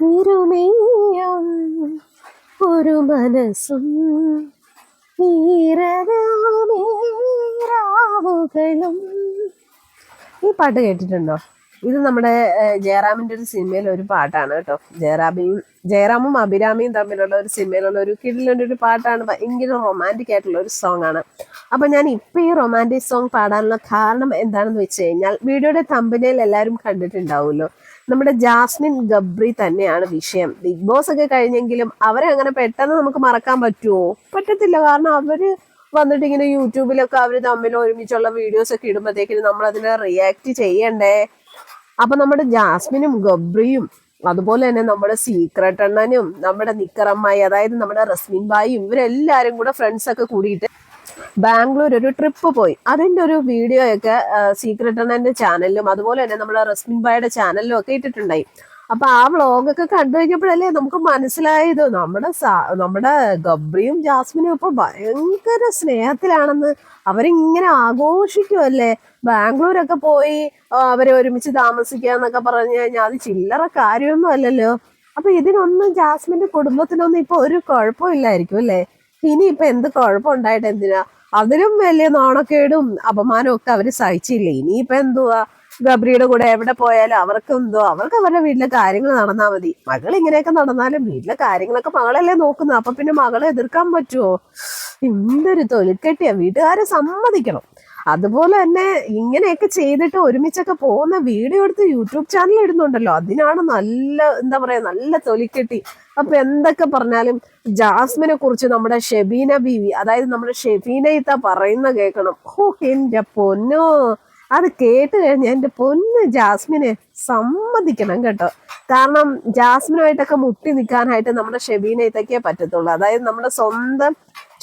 തിരുമേയം ഒരു മനസ്സും ഈരരാമേരാവുകളും ഈ പാട്ട് കേട്ടിട്ടുണ്ടോ? ഇത് നമ്മുടെ ജയറാമിന്റെ ഒരു സിനിമയിലെ ഒരു പാട്ടാണ് കേട്ടോ. ജയറാമിയും ജയറാമും അഭിരാമിയും തമ്മിലുള്ള ഒരു സിനിമയിലുള്ള ഒരു കിടിലൊരു ഒരു പാട്ടാണ്. ഭയങ്കര റൊമാന്റിക് ആയിട്ടുള്ള ഒരു സോങ് ആണ്. അപ്പൊ ഞാൻ ഇപ്പൊ ഈ റൊമാന്റിക് സോങ് പാടാനുള്ള കാരണം എന്താണെന്ന് വെച്ച് കഴിഞ്ഞാൽ വീഡിയോയുടെ തമ്പനയിൽ എല്ലാവരും കണ്ടിട്ടുണ്ടാവുമല്ലോ. നമ്മുടെ ജാസ്മിൻ ഗബ്രി തന്നെയാണ് വിഷയം. ബിഗ് ബോസ് ഒക്കെ കഴിഞ്ഞെങ്കിലും അവരെ അങ്ങനെ പെട്ടെന്ന് നമുക്ക് മറക്കാൻ പറ്റുമോ പറ്റത്തില്ല. കാരണം അവർ വന്നിട്ട് ഇങ്ങനെ യൂട്യൂബിലൊക്കെ അവർ തമ്മിൽ ഒരുമിച്ചുള്ള വീഡിയോസ് ഒക്കെ ഇടുമ്പോഴത്തേക്കിനും നമ്മൾ അതിനെ റിയാക്ട് ചെയ്യണ്ടേ? അപ്പൊ നമ്മുടെ ജാസ്മിനും ഗബ്രിയും അതുപോലെ തന്നെ നമ്മുടെ സീക്രട്ട് അണ്ണനും നമ്മുടെ നിക്കറമ്മായി അതായത് നമ്മുടെ റസ്മിൻ ബായും ഇവരെല്ലാരും കൂടെ ഫ്രണ്ട്സ് ഒക്കെ കൂടിയിട്ട് ബാംഗ്ലൂർ ഒരു ട്രിപ്പ് പോയി. അതിന്റെ ഒരു വീഡിയോ ഒക്കെ സീക്രട്ട് അണ്ണന്റെ ചാനലിലും അതുപോലെ തന്നെ നമ്മുടെ റസ്മിൻ ബായുടെ ചാനലിലും ഒക്കെ ഇട്ടിട്ടുണ്ടായി. അപ്പൊ ആ വ്ളോഗൊക്കെ കണ്ടു കഴിഞ്ഞപ്പോഴല്ലേ നമുക്ക് മനസ്സിലായത് നമ്മുടെ നമ്മുടെ ഗബ്രിയും ജാസ്മിനും ഇപ്പൊ ഭയങ്കര സ്നേഹത്തിലാണെന്ന് അവരിങ്ങനെ ആഘോഷിക്കുമല്ലേ ബാംഗ്ലൂരൊക്കെ പോയി അവരെ ഒരുമിച്ച് താമസിക്കുക എന്നൊക്കെ പറഞ്ഞു കഴിഞ്ഞാൽ അത് ചില്ലറ കാര്യമൊന്നും അല്ലല്ലോ. അപ്പൊ ഇതിനൊന്നും ജാസ്മിന്റെ കുടുംബത്തിനൊന്നും ഇപ്പൊ ഒരു കുഴപ്പമില്ലായിരിക്കും അല്ലേ? ഇനി ഇപ്പൊ എന്ത് കുഴപ്പം ഉണ്ടായിട്ട് എന്തിനാ? അതിലും വലിയ നാണക്കേടും അപമാനവും ഒക്കെ അവർ സഹിച്ചില്ലേ? ഇനിയിപ്പൊ എന്തുവാ? ഗബ്രിയുടെ കൂടെ എവിടെ പോയാലും അവർക്ക് എന്തോ അവർക്ക് അവരുടെ വീട്ടിലെ കാര്യങ്ങൾ നടന്നാൽ മതി. മകൾ ഇങ്ങനെയൊക്കെ നടന്നാലും വീട്ടിലെ കാര്യങ്ങളൊക്കെ മകളല്ലേ നോക്കുന്നത്. അപ്പൊ പിന്നെ മകളെ എതിർക്കാൻ പറ്റുമോ എന്തൊരു തൊലിക്കെട്ടിയാ. വീട്ടുകാരെ സമ്മതിക്കണം. അതുപോലെ തന്നെ ഇങ്ങനെയൊക്കെ ചെയ്തിട്ട് ഒരുമിച്ചൊക്കെ പോകുന്ന വീഡിയോ എടുത്ത് യൂട്യൂബ് ചാനൽ ഇടുന്നുണ്ടല്ലോ. അതിനാണ് നല്ല എന്താ പറയാ നല്ല തൊലിക്കെട്ടി. അപ്പൊ എന്തൊക്കെ പറഞ്ഞാലും ജാസ്മിനെ കുറിച്ച് നമ്മുടെ ഷെബീന ബീവി അതായത് നമ്മുടെ ഷെബീന ഇത്ത പറയുന്ന കേൾക്കണം. ഓ എന്റെ പൊന്നോ. അത് കേട്ട് കഴിഞ്ഞാൽ എന്റെ പൊന്ന് ജാസ്മിനെ സമ്മതിക്കണം കേട്ടോ. കാരണം ജാസ്മിനുമായിട്ടൊക്കെ മുട്ടി നിൽക്കാനായിട്ട് നമ്മുടെ ഷെബീന ഇത്തക്കേ പറ്റത്തുള്ളൂ. അതായത് നമ്മുടെ സ്വന്തം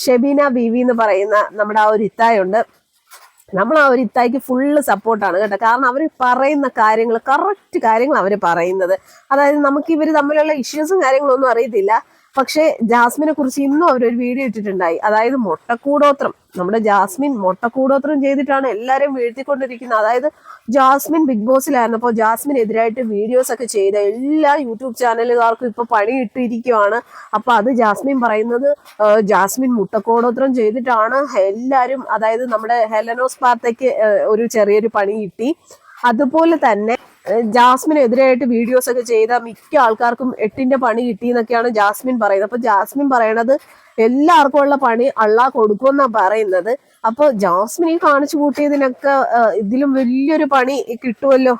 ഷെബീന ബീവി എന്ന് പറയുന്ന നമ്മുടെ ആ ഒരു ഇത്തായുണ്ട്. നമ്മൾ ആ ഒരു ഇത്തായിക്ക് ഫുള്ള് സപ്പോർട്ടാണ് കേട്ടോ. കാരണം അവർ പറയുന്ന കാര്യങ്ങൾ കറക്റ്റ് കാര്യങ്ങൾ അവർ പറയുന്നത്. അതായത് നമുക്ക് ഇവർ തമ്മിലുള്ള ഇഷ്യൂസും കാര്യങ്ങളൊന്നും അറിയത്തില്ല. പക്ഷേ ജാസ്മിനെ കുറിച്ച് ഇന്നും അവരൊരു വീഡിയോ ഇട്ടിട്ടുണ്ടായി. അതായത് മുട്ടക്കൂടോത്രം. നമ്മുടെ ജാസ്മിൻ മുട്ടക്കൂടോത്രം ചെയ്തിട്ടാണ് എല്ലാവരും വീഴ്ത്തിക്കൊണ്ടിരിക്കുന്നത്. അതായത് ജാസ്മിൻ ബിഗ് ബോസിലായിരുന്നപ്പോൾ ജാസ്മിനെതിരായിട്ട് വീഡിയോസ് ഒക്കെ ചെയ്ത എല്ലാ യൂട്യൂബ് ചാനലുകാർക്കും ഇപ്പൊ പണി ഇട്ടിരിക്കുവാണ് അപ്പൊ അത് ജാസ്മിൻ പറയുന്നത് ജാസ്മിൻ മുട്ടക്കൂടോത്രം ചെയ്തിട്ടാണ് എല്ലാരും അതായത് നമ്മുടെ ഹെലനോസ് പാർത്തയ്ക്ക് ഒരു ചെറിയൊരു പണി കിട്ടി. അതുപോലെ തന്നെ ജാസ്മിനെതിരായിട്ട് വീഡിയോസ് ഒക്കെ ചെയ്ത മിക്ക ആൾക്കാർക്കും എട്ടിന്റെ പണി കിട്ടി എന്നൊക്കെയാണ് ജാസ്മിൻ പറയുന്നത്. അപ്പൊ ജാസ്മിൻ പറയണത് എല്ലാവർക്കും ഉള്ള പണി അള്ളാ കൊടുക്കുമെന്നാ പറയുന്നത്. അപ്പൊ ജാസ്മിനെ കാണിച്ചു കൂട്ടിയതിനൊക്കെ ഇതിലും വലിയൊരു പണി കിട്ടുമല്ലോ?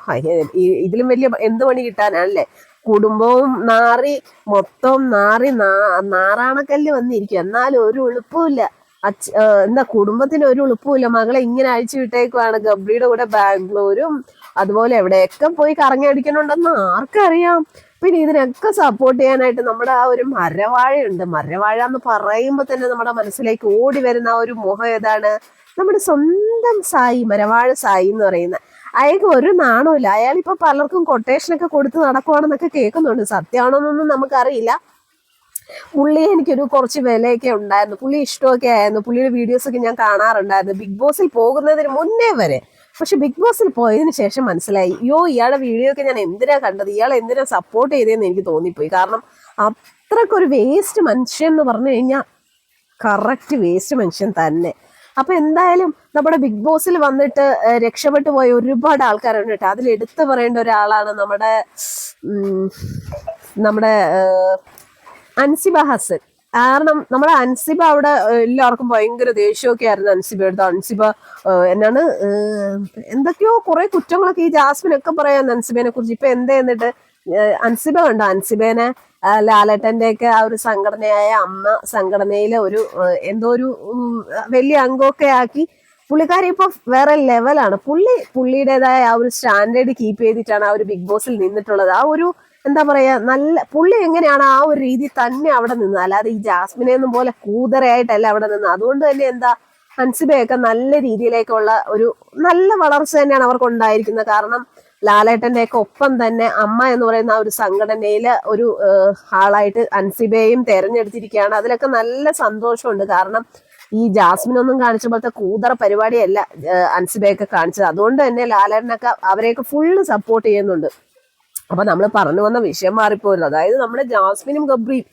ഇതിലും വലിയ എന്ത് പണി കിട്ടാനല്ലേ കുടുംബവും നാറി മൊത്തം നാറി നാ- നാറാണക്കല്ല് വന്നിരിക്കും എന്നാലും ഒരു എളുപ്പമില്ല അച്ഛ എന്താ കുടുംബത്തിന് ഒരു എളുപ്പമില്ല മകളെ ഇങ്ങനെ അഴിച്ചു വിട്ടേക്കുവാണ്. ഗബ്രിയുടെ കൂടെ ബാംഗ്ലൂരും അതുപോലെ എവിടെയൊക്കെ പോയി കറങ്ങി അടിക്കണുണ്ടെന്ന് ആർക്കറിയാം. പിന്നെ ഇതിനൊക്കെ സപ്പോർട്ട് ചെയ്യാനായിട്ട് നമ്മുടെ ആ ഒരു മരവാഴയുണ്ട്. മരവാഴ എന്ന് പറയുമ്പോൾ തന്നെ നമ്മുടെ മനസ്സിലേക്ക് ഓടി വരുന്ന ആ ഒരു മുഖം ഏതാണ്? നമ്മുടെ സ്വന്തം സായി മരവാഴ സായി എന്ന് പറയുന്ന. അയാൾക്ക് ഒരു നാണമില്ല. അയാൾ ഇപ്പൊ പലർക്കും കൊട്ടേഷനൊക്കെ കൊടുത്ത് നടക്കുവാണെന്നൊക്കെ കേൾക്കുന്നുണ്ട്. സത്യമാണോന്നൊന്നും നമുക്കറിയില്ല. പുള്ളി എനിക്കൊരു കുറച്ച് വിലയൊക്കെ ഉണ്ടായിരുന്നു. പുള്ളി ഇഷ്ടമൊക്കെ ആയിരുന്നു. പുള്ളിയുടെ വീഡിയോസൊക്കെ ഞാൻ കാണാറുണ്ടായിരുന്നു. ബിഗ് ബോസിൽ പോകുന്നതിന് മുന്നേ വരെ. പക്ഷെ ബിഗ് ബോസിൽ പോയതിന് ശേഷം മനസ്സിലായി. അയ്യോ ഇയാളുടെ വീഡിയോ ഒക്കെ ഞാൻ എന്തിനാ കണ്ടത്? ഇയാൾ എന്തിനാ സപ്പോർട്ട് ചെയ്തതെന്ന് എനിക്ക് തോന്നിപ്പോയി. കാരണം അത്രക്കൊരു വേസ്റ്റ് മനുഷ്യൻ എന്ന് പറഞ്ഞു കഴിഞ്ഞാൽ കറക്റ്റ് വേസ്റ്റ് മനുഷ്യൻ തന്നെ. അപ്പൊ എന്തായാലും നമ്മുടെ ബിഗ് ബോസിൽ വന്നിട്ട് രക്ഷപ്പെട്ടു പോയ ഒരുപാട് ആൾക്കാരുണ്ട് കേട്ടോ. അതിൽ എടുത്തു പറയേണ്ട ഒരാളാണ് നമ്മുടെ നമ്മുടെ അൻസിബ ഹസൻ. കാരണം നമ്മുടെ അൻസിബ അവിടെ എല്ലാവർക്കും ഭയങ്കര ദേഷ്യമൊക്കെ ആയിരുന്നു അൻസിബ എടുത്ത് അൻസിബ എന്നാണ് എന്തൊക്കെയോ കുറെ കുറ്റങ്ങളൊക്കെ ഈ ജാസ്മിനൊക്കെ പറയാൻ അൻസിബേനെ കുറിച്ച്. ഇപ്പൊ എന്താ എന്നിട്ട് അൻസിബ കണ്ടോ? അൻസിബേനെ ലാലേട്ടന്റെ ഒക്കെ ആ ഒരു സംഘടനയായ അമ്മ സംഘടനയിലെ ഒരു എന്തോ ഒരു വലിയ അംഗമൊക്കെ ആക്കി പുള്ളിക്കാരി ഇപ്പൊ വേറെ ലെവലാണ്. പുള്ളി പുള്ളിയുടേതായ ആ ഒരു സ്റ്റാൻഡേർഡ് കീപ്പ് ചെയ്തിട്ടാണ് ആ ഒരു ബിഗ് ബോസിൽ നിന്നിട്ടുള്ളത്. ആ ഒരു എന്താ പറയാ നല്ല പുള്ളി എങ്ങനെയാണ് ആ ഒരു രീതി തന്നെ അവിടെ നിന്ന് അല്ലാതെ ഈ ജാസ്മിനെ ഒന്നും പോലെ കൂതറയായിട്ടല്ല അവിടെ നിന്ന്. അതുകൊണ്ട് തന്നെ എന്താ ഹൻസിബയൊക്കെ നല്ല രീതിയിലേക്കുള്ള ഒരു നല്ല വളർച്ച തന്നെയാണ് അവർക്ക് ഉണ്ടായിരിക്കുന്നത്. കാരണം ലാലേട്ടന്റെ ഒക്കെ ഒപ്പം തന്നെ അമ്മ എന്ന് പറയുന്ന ആ ഒരു സംഘടനയിലെ ഒരു ആളായിട്ട് അൻസിബയെയും തെരഞ്ഞെടുത്തിരിക്കുകയാണ്. അതിലൊക്കെ നല്ല സന്തോഷമുണ്ട്. കാരണം ഈ ജാസ്മിൻ ഒന്നും കാണിച്ച പോലത്തെ കൂതറ പരിപാടിയല്ല അൻസിബയൊക്കെ കാണിച്ചത്. അതുകൊണ്ട് തന്നെ ലാലേട്ടനൊക്കെ അവരെയൊക്കെ ഫുള്ള് സപ്പോർട്ട് ചെയ്യുന്നുണ്ട്. അപ്പൊ നമ്മൾ പറഞ്ഞു വന്ന വിഷയം മാറിപ്പോയിരുന്നു അതായത് നമ്മുടെ ജാസ്മിനും ഗബ്രിയും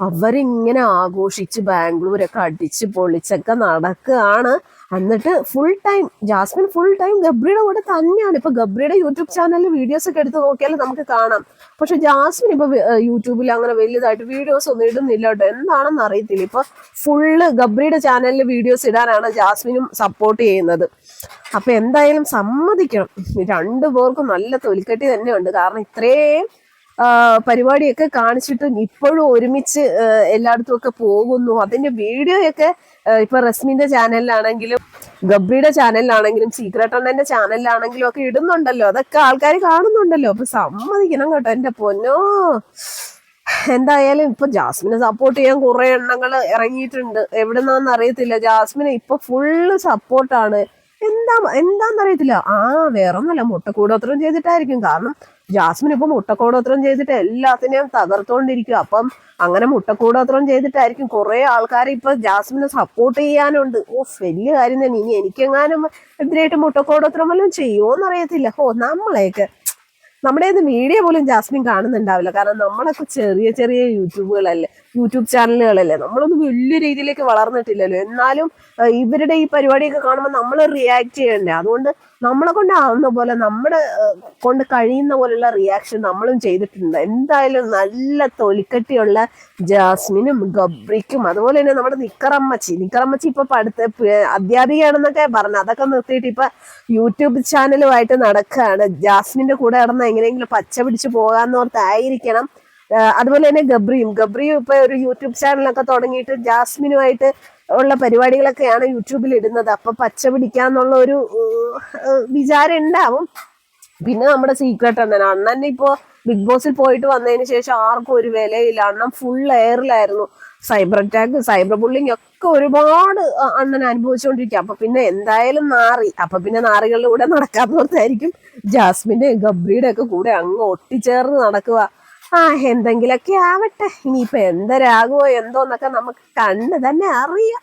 അവരിങ്ങനെ ആഘോഷിച്ച് ബാംഗ്ലൂരൊക്കെ അടിച്ച് പൊളിച്ചൊക്കെ നടക്കുകയാണ് എന്നിട്ട് full time Jasmine full time ഗബ്രിയുടെ കൂടെ തന്നെയാണ്. ഇപ്പൊ ഗബ്രിയുടെ യൂട്യൂബ് ചാനലിൽ വീഡിയോസ് ഒക്കെ എടുത്ത് നോക്കിയാൽ നമുക്ക് കാണാം. പക്ഷെ ജാസ്മിൻ ഇപ്പൊ യൂട്യൂബിൽ അങ്ങനെ വലിയതായിട്ട് വീഡിയോസ് ഒന്നും ഇടുന്നില്ല കേട്ടോ. എന്താണെന്ന് അറിയത്തില്ല. ഇപ്പൊ ഫുള്ള് ഗബ്രിയുടെ ചാനലിൽ വീഡിയോസ് ഇടാനാണ് ജാസ്മിനും സപ്പോർട്ട് ചെയ്യുന്നത്. അപ്പൊ എന്തായാലും സമ്മതിക്കണം. രണ്ടു പേർക്കും നല്ല തൊലിക്കെട്ടി തന്നെയുണ്ട്. കാരണം ഇത്രയും പരിപാടിയൊക്കെ കാണിച്ചിട്ടും ഇപ്പോഴും ഒരുമിച്ച് എല്ലായിടത്തും ഒക്കെ പോകുന്നു. അതിന്റെ വീഡിയോയൊക്കെ ഇപ്പൊ റസ്മിന്റെ ചാനലിലാണെങ്കിലും ഗബ്രിയുടെ ചാനലിലാണെങ്കിലും സീക്രട്ട് അണ്ണന്റെ ചാനലിലാണെങ്കിലും ഒക്കെ ഇടുന്നുണ്ടല്ലോ. അതൊക്കെ ആൾക്കാർ കാണുന്നുണ്ടല്ലോ. അപ്പൊ സമ്മതിക്കണം കേട്ടോ എന്റെ പൊന്നോ. എന്തായാലും ഇപ്പൊ ജാസ്മിനെ സപ്പോർട്ട് ചെയ്യാൻ കുറെ എണ്ണങ്ങൾ ഇറങ്ങിയിട്ടുണ്ട്. എവിടെന്നാന്ന് അറിയത്തില്ല. ജാസ്മിനെ ഇപ്പൊ ഫുള്ള് സപ്പോർട്ടാണ് എന്താ എന്താന്നറിയത്തില്ല. ആ വേറൊന്നല്ല. മുട്ടക്കൂടോത്രം ചെയ്തിട്ടായിരിക്കും. കാരണം ജാസ്മിൻ ഇപ്പൊ മുട്ടക്കൂടോത്രം ചെയ്തിട്ട് എല്ലാത്തിനെയും തകർത്തോണ്ടിരിക്കും അപ്പം അങ്ങനെ മുട്ടക്കൂടോത്രം ചെയ്തിട്ടായിരിക്കും കുറെ ആൾക്കാർ ഇപ്പൊ ജാസ്മിനെ സപ്പോർട്ട് ചെയ്യാനുണ്ട്. ഓ വലിയ കാര്യം തന്നെ. ഇനി എനിക്കെങ്ങാനും എതിരായിട്ട് മുട്ടക്കൂടോത്രം വല്ലതും ചെയ്യുമോന്നറിയത്തില്ല ഓ നമ്മളെയൊക്കെ നമ്മുടെ മീഡിയ പോലും ജാസ്മിൻ കാണുന്നുണ്ടാവില്ല. കാരണം നമ്മളൊക്കെ ചെറിയ ചെറിയ യൂട്യൂബുകളല്ലേ യൂട്യൂബ് ചാനലുകളല്ലേ? നമ്മളൊന്നും വലിയ രീതിയിലേക്ക് വളർന്നിട്ടില്ലല്ലോ. എന്നാലും ഇവരുടെ ഈ പരിപാടിയൊക്കെ കാണുമ്പോൾ നമ്മൾ റിയാക്ട് ചെയ്യണ്ടേ? അതുകൊണ്ട് നമ്മളെ കൊണ്ടാവുന്ന പോലെ നമ്മുടെ കൊണ്ട് കഴിയുന്ന പോലുള്ള റിയാക്ഷൻ നമ്മളും ചെയ്തിട്ടുണ്ട്. എന്തായാലും നല്ല തൊലിക്കട്ടിയുള്ള ജാസ്മിനും ഗബ്രിക്കും അതുപോലെ തന്നെ നമ്മുടെ നിക്കറമ്മച്ചി. നിക്കറമ്മച്ചി ഇപ്പൊ പഠിത്ത അധ്യാപികയാണെന്നൊക്കെ പറഞ്ഞു അതൊക്കെ നിർത്തിയിട്ട് ഇപ്പൊ യൂട്യൂബ് ചാനലുമായിട്ട് നടക്കുകയാണ്. ജാസ്മിന്റെ കൂടെ നടന്ന എങ്ങനെയെങ്കിലും പച്ച പിടിച്ച് പോകാന്നോർത്തായിരിക്കണം അതുപോലെ തന്നെ ഗബ്രിയും. ഗബ്രിയും ഇപ്പൊ ഒരു യൂട്യൂബ് ചാനലൊക്കെ തുടങ്ങിയിട്ട് ജാസ്മിനുമായിട്ട് ഉള്ള പരിപാടികളൊക്കെയാണ് യൂട്യൂബിൽ ഇടുന്നത്. അപ്പൊ പച്ച പിടിക്കാന്നുള്ള ഒരു വിചാരം ഉണ്ടാവും. പിന്നെ നമ്മുടെ സീക്രട്ട് അണ്ണൻ. അണ്ണൻ ഇപ്പോ ബിഗ് ബോസിൽ പോയിട്ട് വന്നതിന് ശേഷം ആർക്കും ഒരു വിലയില്ല. അണ്ണൻ ഫുൾ എയറിലായിരുന്നു സൈബർ അറ്റാക്ക് സൈബർ ബുള്ളിങ് ഒക്കെ ഒരുപാട് അണ്ണൻ അനുഭവിച്ചുകൊണ്ടിരിക്കുക. അപ്പൊ പിന്നെ എന്തായാലും നാറി. അപ്പൊ പിന്നെ നാറികളുടെ കൂടെ നടക്കാത്തവർത്തായിരിക്കും ജാസ്മിന്റെ ഗബ്രിയുടെ ഒക്കെ കൂടെ അങ്ങ് ഒട്ടിച്ചേർന്ന് നടക്കുക. ആ എന്തെങ്കിലൊക്കെ ആവട്ടെ. ഇനിയിപ്പൊ എന്തരാകുമോ എന്തോന്നൊക്കെ നമുക്ക് കണ്ണ് തന്നെ അറിയാം.